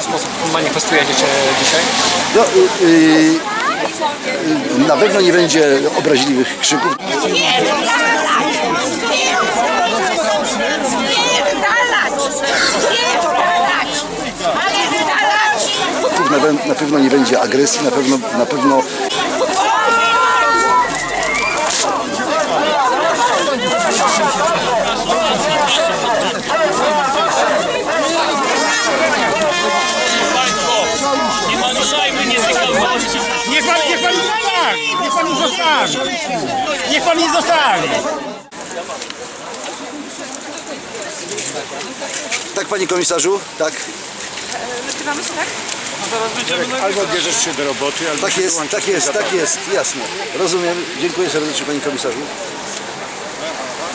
sposób manifestujecie się dzisiaj? No, y, y, na pewno nie będzie obraźliwych krzyków. Na, na pewno nie będzie agresji, na pewno, na pewno zostawi! Niech pan nie zostawi! Tak, panie komisarzu? Tak, Albo bierzesz się do roboty, albo tak się jest, tak jest, tak jest, jasne. Rozumiem. Dziękuję serdecznie, panie komisarzu.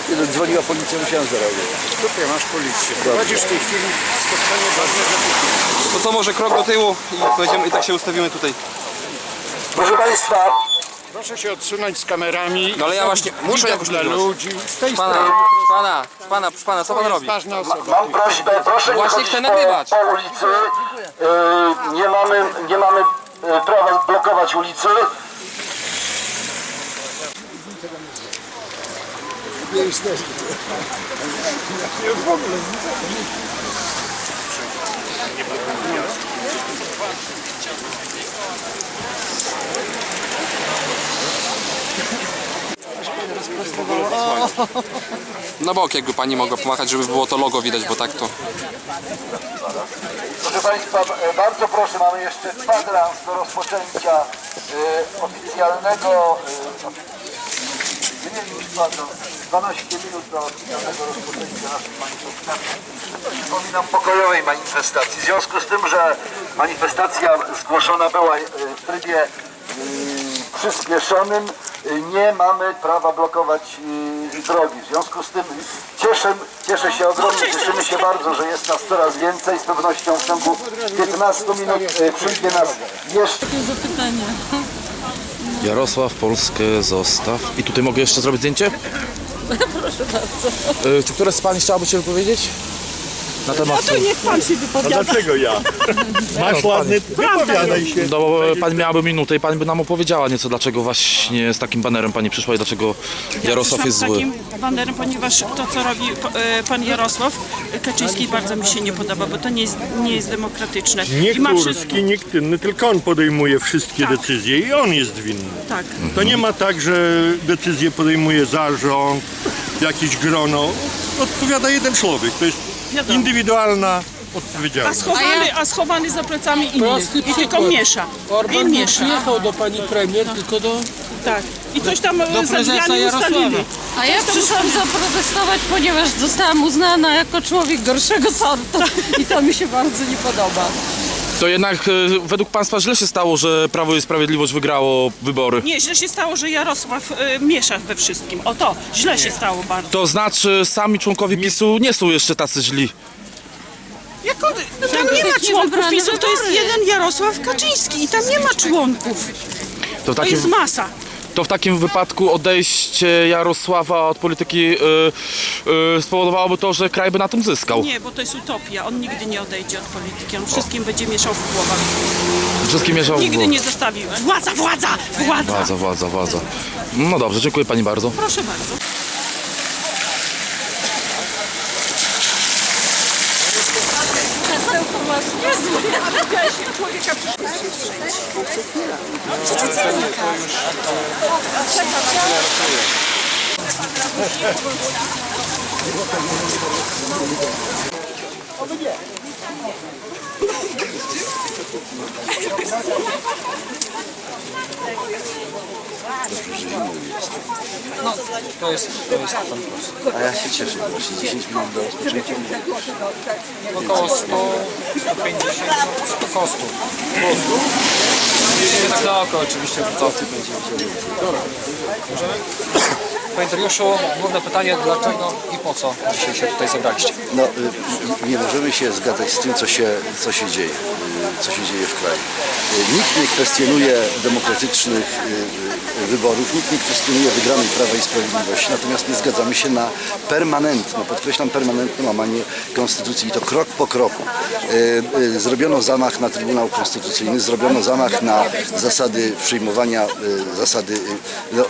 Kiedy dzwoniła policja, musiałem zareagować. Tutaj masz policję. Prowadzisz w tej chwili spotkanie ważne dla To co, może krok do tyłu i pojedziemy i tak się ustawimy tutaj. Proszę państwa, Proszę się odsunąć z kamerami. No ale ja właśnie muszę jakoś dla nagrywać. ludzi. Z tej Pana, strony pana, pana, pana, co pan robi? ważna osoba. Mam prośbę, proszę nie Właśnie chodzić chcę po, nagrywać. po ulicy. Yy, nie mamy, nie mamy yy, prawa blokować ulicy. Na bok jakby pani mogła pomachać, żeby było to logo widać, bo tak to... Proszę Państwa, e, bardzo proszę, mamy jeszcze kwadrans do rozpoczęcia e, oficjalnego. E, Wymienił już kwadrans 12 minut do oficjalnego rozpoczęcia naszej manifestacji. Przypominam pokojowej manifestacji. W związku z tym, że manifestacja zgłoszona była w trybie e, przyspieszonym, nie mamy prawa blokować e, drogi. W związku z tym cieszę, cieszę się ogromnie, cieszymy się bardzo, że jest nas coraz więcej. Z pewnością w ciągu 15 minut e, przyjdzie nas jeszcze. Jarosław Polskę zostaw. I tutaj mogę jeszcze zrobić zdjęcie? Proszę bardzo. Czy któraś z Pani chciałaby się wypowiedzieć? Na temat... To niech pan się A wypowiada. dlaczego ja? Masz ładny, wypowiadaj się. No bo Pani miałaby minutę i Pani by nam opowiedziała nieco, dlaczego właśnie z takim banerem Pani przyszła i dlaczego Jarosław jest zły. z takim banerem, ponieważ to, co robi e, pan Jarosław Kaczyński bardzo mi się nie podoba, bo to nie jest, nie jest demokratyczne. Nie I ma wszystko. Kurski, nikt inny, tylko on podejmuje wszystkie Tak. decyzje i on jest winny. Tak. To nie ma tak, że decyzję podejmuje zarząd, jakieś grono. Odpowiada jeden człowiek. To jest Wiadomo. indywidualna A odpowiedzialność. schowany, a schowany za plecami innych. I tylko miesza. I Orban nie miesza. przyjechał do pani premier, tylko do... Tak. I coś tam e, za prezesa drzwiami Jarosława. ustalili. A ja przyszłam zaprotestować, ponieważ zostałam uznana jako człowiek gorszego sortu i to mi się bardzo nie podoba. To jednak e, według Państwa źle się stało, że Prawo i Sprawiedliwość wygrało wybory. Nie, źle się stało, że Jarosław e, miesza we wszystkim. O to, źle się stało bardzo. To znaczy sami członkowie PiSu nie są jeszcze tacy źli. Jak on, no tam nie ma członków wybrane PiSu, to jest wybory. jeden Jarosław Kaczyński i tam nie ma członków. To w To jest masa. To w takim wypadku odejście Jarosława od polityki e, e, spowodowałoby to, że kraj by na tym zyskał. Nie, bo to jest utopia. On nigdy nie odejdzie od polityki. On wszystkim będzie mieszał w głowach. Wszystkim mierzał w Nigdy nie zostawi. Władza, władza, władza. Władza, władza, władza. No dobrze, dziękuję Pani bardzo. Proszę bardzo. To jest, to jest poseł. a ja się cieszę, właśnie 10 minut do rozpoczęcia. Około 100, 150, 100 kostów. Nie tak na oko oczywiście, bo co? Możemy? Panie Dariuszu, główne pytanie, dlaczego i po co dzisiaj się tutaj zebraliście? No, y, nie możemy się zgadzać z tym, co się, co się dzieje, y, co się dzieje w kraju. Nikt nie kwestionuje demokratycznych y, wyborów, nikt nie kwestionuje wygranej Prawa i Sprawiedliwości, natomiast nie zgadzamy się na permanentne, podkreślam permanentne łamanie konstytucji i to krok po kroku. Y, y, zrobiono zamach na Trybunał Konstytucyjny, zrobiono zamach na zasady przyjmowania, zasady no,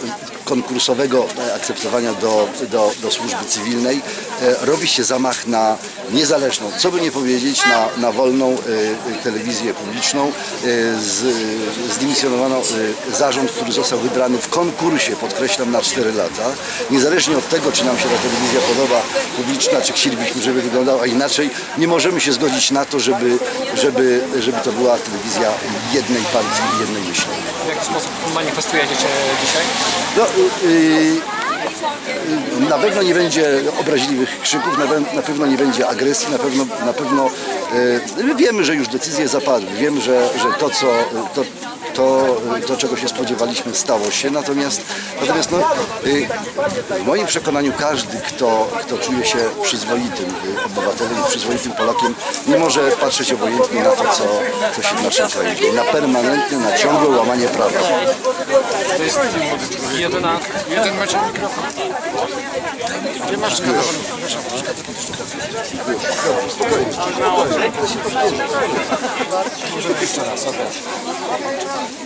konkursowego akceptowania do, do, do służby cywilnej. Robi się zamach na niezależną, co by nie powiedzieć, na, na wolną y, telewizję publiczną. Y, Z, zdymisjonowano y, zarząd, który został wybrany w konkursie, podkreślam, na 4 lata. Niezależnie od tego, czy nam się ta telewizja podoba, publiczna, czy chcielibyśmy, żeby wyglądała inaczej, nie możemy się zgodzić na to, żeby, żeby, żeby to była telewizja jednej partii i jednej myśli. W jaki sposób manifestujecie się dzisiaj? No, y, y, na pewno nie będzie obraźliwych krzyków, na, pe- na pewno nie będzie agresji, na pewno, na pewno y, wiemy, że już decyzje zapadły, wiemy, że, że to, co, to, to, to, czego się spodziewaliśmy, stało się. Natomiast, natomiast no, y, w moim przekonaniu każdy, kto, kto czuje się przyzwoitym y, obywatelem przyzwoitym Polakiem, nie może patrzeć obojętnie na to, co, co się w naszym kraju dzieje. Na permanentne, na ciągłe łamanie prawa. To jest jedyna... Jeden macie mikrofon. Gdzie masz Może jeszcze raz.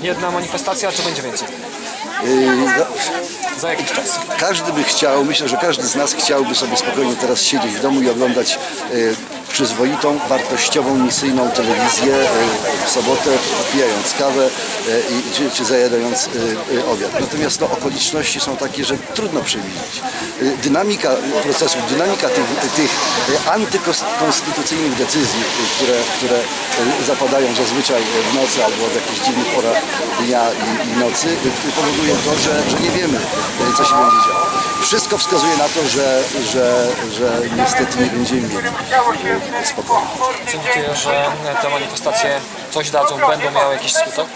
Jedna manifestacja, czy będzie więcej? Y, no, Za jakiś czas. Każdy by chciał, myślę, że każdy z nas chciałby sobie spokojnie teraz siedzieć w domu i oglądać e, przyzwoitą, wartościową, misyjną telewizję e, w sobotę, popijając kawę e, i, czy, zajadając e, obiad. Natomiast no, okoliczności są takie, że trudno przewidzieć. Dynamika procesów, dynamika tych, tych antykonstytucyjnych decyzji, które, które zapadają zazwyczaj w nocy albo w jakichś dziwnych porach dnia i, nocy, powoduje to, że, że nie wiemy, co się będzie działo. Wszystko wskazuje na to, że, że, że niestety nie będziemy mieli e, spokoju. Sądzicie, że te manifestacje coś dadzą, będą miały jakiś skutek?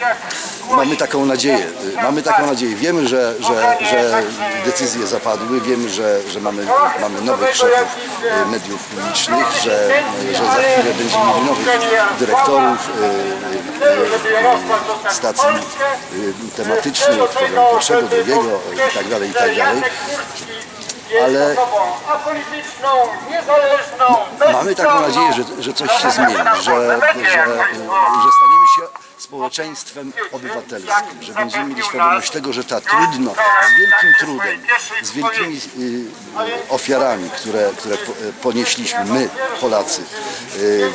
Mamy taką nadzieję. Mamy taką nadzieję. Wiemy, że, że, że decyzje zapadły, wiemy, że, że mamy, mamy nowych szefów mediów publicznych, że, że za chwilę będziemy mieli nowych dyrektorów y, y, y, stacji tematycznych, pierwszego, drugiego i tak Ale mamy taką nadzieję, że, że coś się zmieni, że, że, że staniemy się społeczeństwem obywatelskim, że będziemy mieli świadomość tego, że ta trudno, z wielkim trudem, z wielkimi y, ofiarami, które, które po- ponieśliśmy my, Polacy, y, y,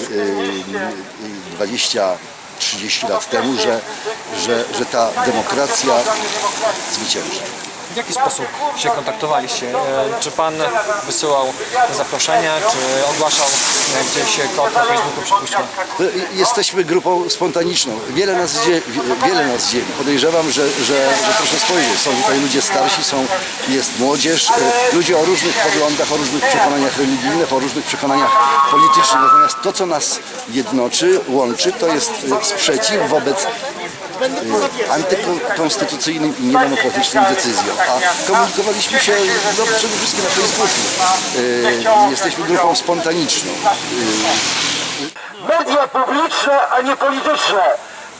y, 20 30 lat temu, że, że, że ta demokracja zwycięży. W jaki sposób się kontaktowaliście? E, Czy pan wysyłał zaproszenia, czy ogłaszał e, gdzieś kod na Facebooku, przypuśćmy? Jesteśmy grupą spontaniczną. Wiele nas, dzie, wiele nas. Podejrzewam, że, że, że proszę spojrzeć, są tutaj ludzie starsi, są, jest młodzież, e, ludzie o różnych poglądach, o różnych przekonaniach religijnych, o różnych przekonaniach politycznych. Natomiast to, co nas jednoczy, łączy, to jest sprzeciw wobec antykonstytucyjnym i niedemokratycznym decyzjom. A komunikowaliśmy się no, przede wszystkim na Facebooku. E, Jesteśmy grupą spontaniczną. Media publiczne, a nie polityczne.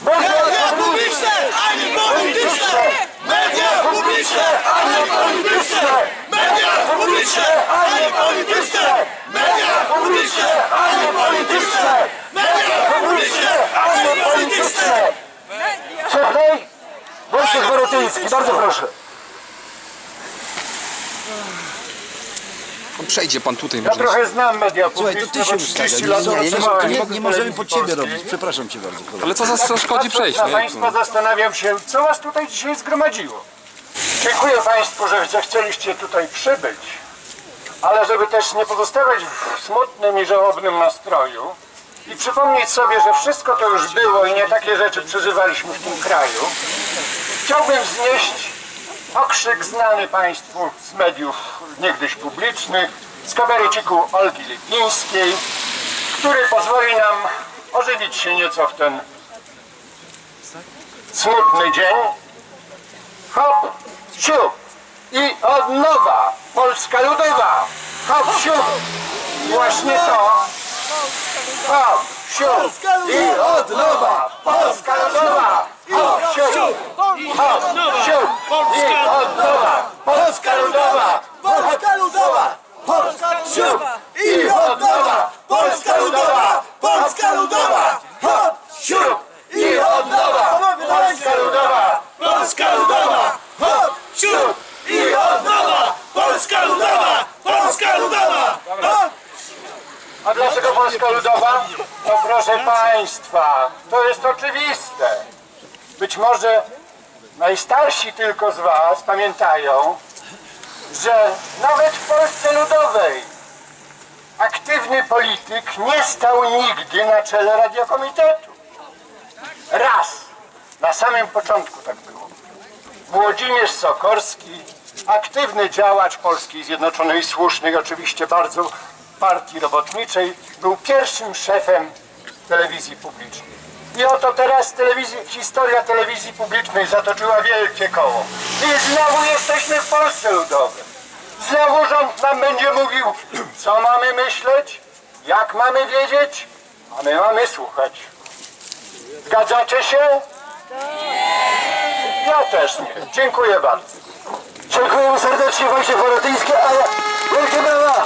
Media publiczne, a nie polityczne. Media publiczne, a nie polityczne. Media publiczne, a nie polityczne. Media publiczne, a nie polityczne. Media publiczne, a nie polityczne. Cieplej? Wojciech Boretyński, bardzo proszę. Przejdzie pan tutaj Ja może. trochę znam media Słuchaj, publiczne, to ty się bo ustawia. 30 Nie, lat nie, nie, pracowałem nie, w nie możemy telewizji pod ciebie polskiej. robić. Przepraszam cię bardzo. kolego. Ale co za troszkodzi przejść, Na nie? Państwa zastanawiam się, co Was tutaj dzisiaj zgromadziło. Dziękuję Państwu, że zechcieliście tutaj przybyć, ale żeby też nie pozostawać w smutnym i żałobnym nastroju i przypomnieć sobie, że wszystko to już było i nie takie rzeczy przeżywaliśmy w tym kraju, chciałbym wznieść okrzyk znany Państwu z mediów niegdyś publicznych, z kabareciku Olgi Lipińskiej, który pozwoli nam ożywić się nieco w ten smutny dzień. Hop, siup i od nowa Polska Ludowa. Hop, siup. Właśnie to. Siup i od nowa Polska Ludowa. Hop, siup. Hop, siup i od nowa Polska Ludowa. Polska Ludowa. Polska Ludowa. Polska Polska Ludowa! Hop, siup i od nowa! Polska Ludowa! Polska Ludowa! Hop, siup i od nowa! Polska Ludowa! Polska Ludowa! Hop! A dlaczego Polska Ludowa? No proszę Państwa, to jest oczywiste. Być może najstarsi tylko z Was pamiętają, że nawet w Polsce Ludowej aktywny polityk nie stał nigdy na czele radiokomitetu. Raz, na samym początku tak było. Włodzimierz Sokorski, aktywny działacz Polskiej Zjednoczonej Słusznej, oczywiście bardzo partii robotniczej, był pierwszym szefem telewizji publicznej. I oto teraz telewizji, historia telewizji publicznej zatoczyła wielkie koło. I znowu jesteśmy w Polsce Ludowej. Znowu rząd nam będzie mówił, co mamy myśleć, jak mamy wiedzieć, a my mamy słuchać. Zgadzacie się? Ja też nie. Dziękuję bardzo. Dziękuję serdecznie Wojciech Worotyński, ale wielkie brawa!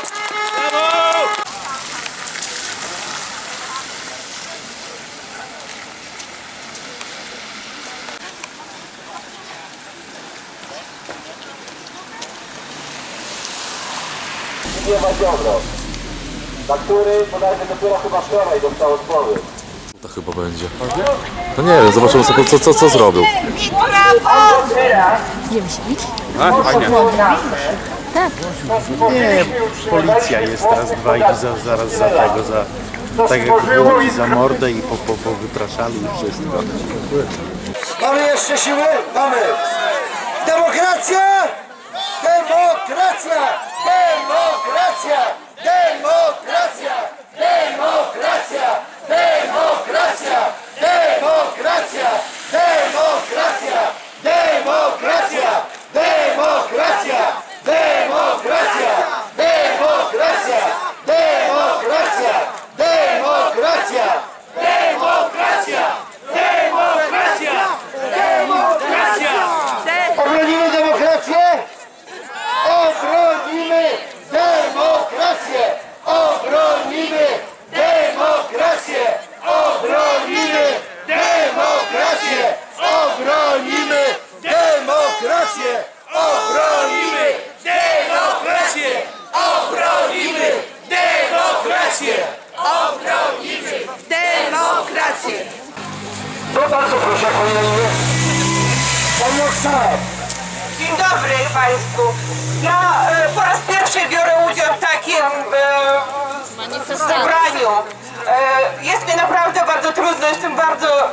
Nie ma dziobro, na który bodajże dopiero chyba wczoraj dostał odpowiedź. To chyba będzie. No nie wiem, zobaczymy co, co, co, co zrobił. Nie, Policja jest teraz dwa i za, zaraz za tego, za tak jak było i za mordę i po, po, po wypraszali i wszystko. Mamy jeszcze siły? Mamy! Demokracja! Demokracja! Demokracja! Demokracja! Demokracja! Demokracja! Demokracja! Demokracja! Demokracja! Demokracja! Demokracja! Demokrację! To bardzo proszę, panie Pan Oksana. Dzień dobry Państwu. Ja e, po raz pierwszy biorę udział w takim e, zebraniu. E, jest mi naprawdę bardzo trudno, jestem bardzo, e,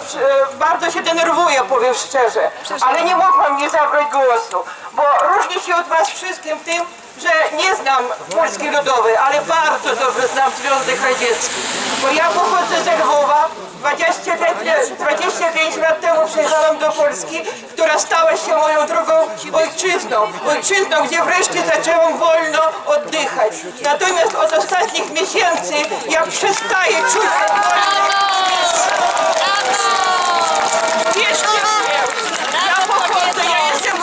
bardzo się denerwuję, powiem szczerze. Ale nie mogłam nie zabrać głosu, bo różnię się od Was wszystkim tym, że nie znam Polski Ludowej, ale bardzo dobrze znam Związek Radziecki. Bo ja pochodzę ze Lwowa, 20 lat, 25 lat temu przyjechałam do Polski, która stała się moją drugą ojczyzną. Ojczyzną, gdzie wreszcie zaczęłam wolno oddychać. Natomiast od ostatnich miesięcy ja przestaję czuć. Wierzcie mnie, ja pochodzę, ja jestem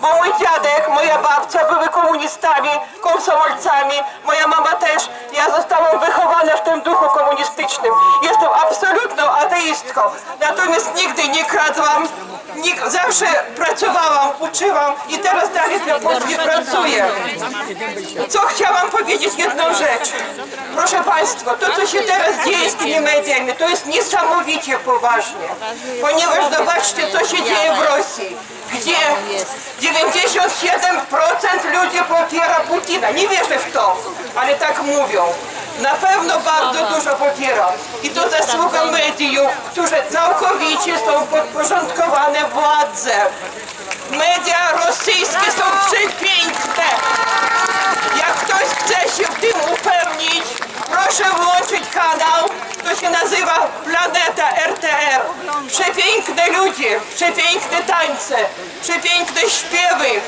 bo mój dziadek, moja babcia były komunistami, komsomolcami, moja mama też. Ja zostałam wychowana w tym duchu komunistycznym. Jestem absolutną ateistką, natomiast nigdy nie kradłam, nig- zawsze pracowałam, uczyłam i teraz dalej dla Polski pracuję. Co chciałam powiedzieć jedną rzecz. Proszę Państwa, to co się teraz dzieje z tymi mediami, to jest niesamowicie poważnie. Ponieważ zobaczcie, co się dzieje w Rosji, gdzie 97% ludzi popiera Putina. Nie wierzę w to, ale tak mówią. Na pewno bardzo dużo popiera. I to zasługa mediów, które całkowicie są podporządkowane władze. Media rosyjskie są przepiękne. Jak ktoś chce się w tym upewnić, proszę włączyć kanał, to się nazywa Planeta RTR. Przepiękne ludzie, przepiękne tańce, przepiękne śpiewy.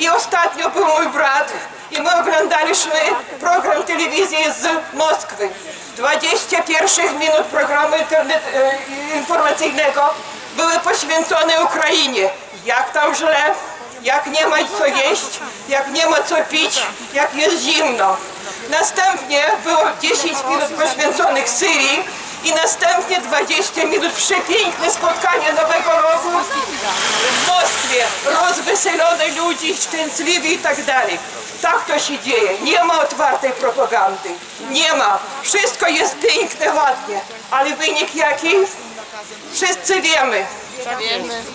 I ostatnio był mój brat i my oglądaliśmy program telewizji z Moskwy. 20 pierwszych minut programu internet, e, informacyjnego były poświęcone Ukrainie. Jak tam źle, jak nie ma co jeść, jak nie ma co pić, jak jest zimno. Następnie było 10 minut poświęconych Syrii i następnie 20 minut przepiękne spotkanie Nowego Roku w Moskwie. Rozweselone ludzi, szczęśliwi i tak dalej. Tak to się dzieje. Nie ma otwartej propagandy. Nie ma. Wszystko jest piękne, ładnie. Ale wynik jaki? Wszyscy wiemy.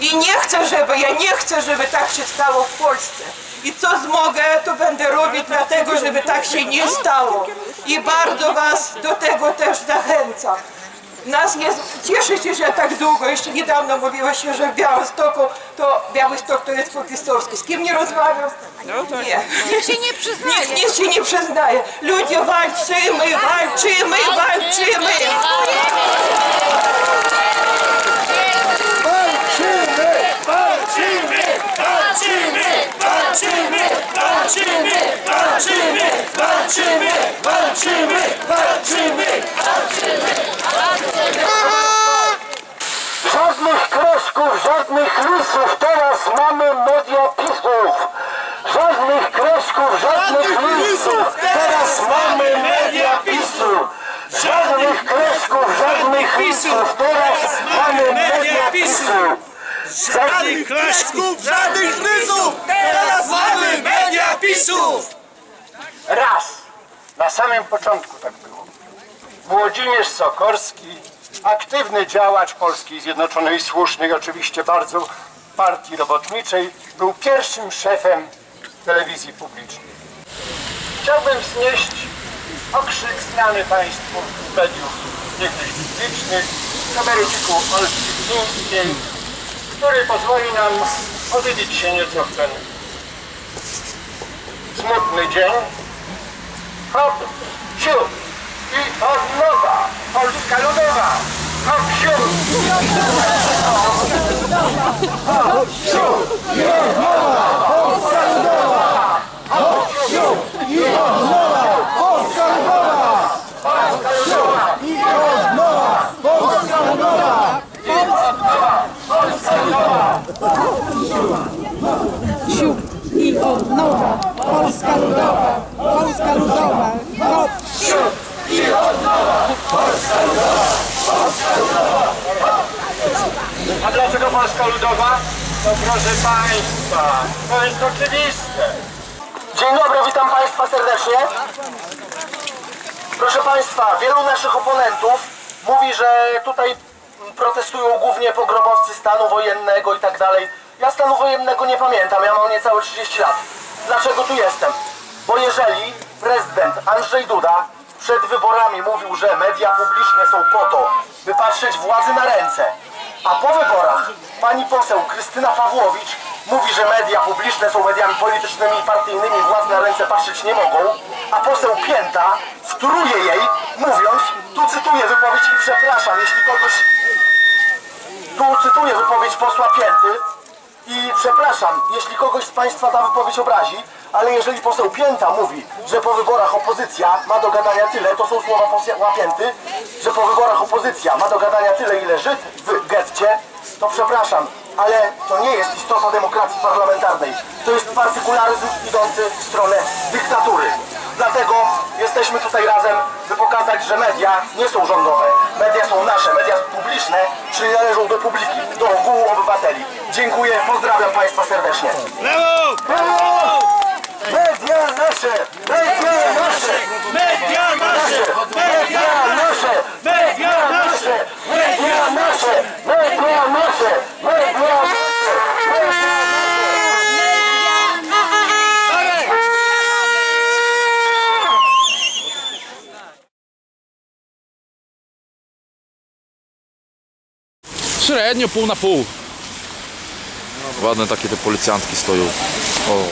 I nie chcę, żeby, ja nie chcę, żeby tak się stało w Polsce. I co zmogę, to będę robić dlatego, żeby tak się nie stało. I bardzo Was do tego też zachęcam. Nas nie cieszę się, że tak długo, jeszcze niedawno mówiło się, że w Białymstoku to Białystok to jest po-pisowski. Z kim nie rozmawiam? Nie. Nikt się nie przyznaje. Nikt, nikt się nie przyznaje. Ludzie walczymy, walczymy, walczymy. Żadnych kreszków, żadnych lisów, teraz mamy media pisów. Żadnych kreszków, żadnych lisów, teraz mamy media pisów. Żadnych kreszków, żadnych lisów, teraz mamy media pisów. Żadnych Kraszków, żadnych lysów! Teraz mamy media Raz. Na samym początku tak było. Włodzimierz Sokorski, aktywny działacz Polskiej Zjednoczonej Słusznej, oczywiście bardzo partii robotniczej, był pierwszym szefem telewizji publicznej. Chciałbym wznieść okrzyk znany Państwu z mediów niegdyś publicznych, Olgi Gdyńskiej, który pozwoli nam powiedzieć się nieco w ten smutny dzień. Hop, siu i od nowa, Polska Ludowa. Hop, siu i od nowa. Polska Ludowa. Hop, siu i od Polska Ludowa. Polska Ludowa i od Polska Ludowa. Siup i od nowa. Polska Ludowa. Polska Ludowa. Hop. A dlaczego Polska Ludowa? Proszę Państwa, to jest oczywiste. Dzień dobry, witam Państwa serdecznie. Proszę Państwa, wielu naszych oponentów mówi, że tutaj protestują głównie pogrobowcy stanu wojennego i tak dalej. Ja stanu wojennego nie pamiętam, ja mam niecałe 30 lat. Dlaczego tu jestem? Bo jeżeli prezydent Andrzej Duda przed wyborami mówił, że media publiczne są po to, by patrzeć władzy na ręce, a po wyborach pani poseł Krystyna Pawłowicz mówi, że media publiczne są mediami politycznymi i partyjnymi, władz na ręce patrzeć nie mogą, a poseł Pięta wtóruje jej, mówiąc, tu cytuję wypowiedź i przepraszam, jeśli kogoś tu cytuję wypowiedź posła Pięty i przepraszam, jeśli kogoś z Państwa ta wypowiedź obrazi, ale jeżeli poseł Pięta mówi, że po wyborach opozycja ma do gadania tyle, to są słowa posła Pięty, że po wyborach opozycja ma do gadania tyle, ile Żyd w getcie, to przepraszam, ale to nie jest istota demokracji parlamentarnej. To jest partykularyzm idący w stronę dyktatury. Dlatego jesteśmy tutaj razem, by pokazać, że media nie są rządowe. Media są nasze, media publiczne przynależą do publiki, do ogółu obywateli. Dziękuję, pozdrawiam Państwa serdecznie. Brawo! Brawo! Media nasze! Media nasze! Media nasze! Media nasze! Media nasze! Media nasze! Media nasze! Średnio pół na pół. Ładne takie te policjantki stoją. O.